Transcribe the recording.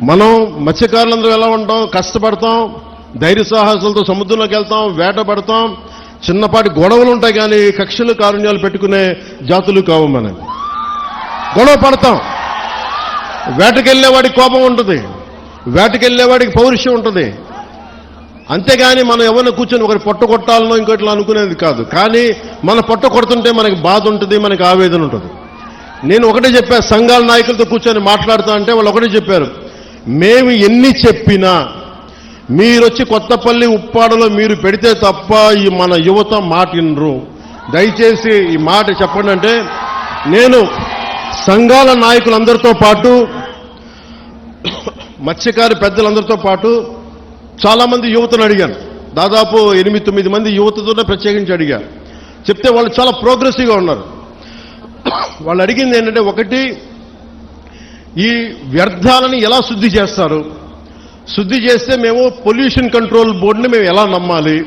మనం మత్స్యకారులందరూ ఎలా ఉంటాం? కష్టపడతాం ధైర్య సాహసాలతో సముద్రంలోకి వెళ్తాం వేట పడతాం. చిన్నపాటి గొడవలు ఉంటాయి కానీ కక్షలు కారుణ్యాలు పెట్టుకునే జాతులు కావు మనం గొడవ పడతాం. వేటకెళ్ళేవాడికి కోపం ఉంటుంది. వేటకెళ్ళేవాడికి పౌరుషం ఉంటుంది. అంతేగాని మనం ఎవరిని కూర్చొని ఒకరి పొట్ట కొట్టాలనో ఇంకోట్లా అనుకునేది కాదు. కానీ మన పొట్ట కొడుతుంటే మనకి బాధ ఉంటుంది మనకి ఆవేదన ఉంటుంది. నేను ఒకటే చెప్పాను సంఘాల నాయకులతో కూర్చొని మాట్లాడుతా అంటే వాళ్ళు ఒకటే చెప్పారు. మేము ఎన్ని చెప్పినా మీరొచ్చి కొత్తపల్లి ఉప్పాడలో మీరు పెడితే తప్ప ఈ మన యువత మాటినరు దయచేసి ఈ మాట చెప్పండి అంటే నేను సంఘాల నాయకులందరితో పాటు మత్స్యకారి పెద్దలందరితో పాటు చాలామంది యువతను అడిగాను. దాదాపు ఎనిమిది తొమ్మిది మంది యువతతోనే ప్రత్యేకించి అడిగాను. చెప్తే వాళ్ళు చాలా ప్రోగ్రెసివ్గా ఉన్నారు. వాళ్ళు అడిగింది ఏంటంటే ఒకటి ఈ వ్యర్థాలని ఎలా శుద్ధి చేస్తారు? శుద్ధి చేస్తే మేము పొల్యూషన్ కంట్రోల్ బోర్డుని మేము ఎలా నమ్మాలి?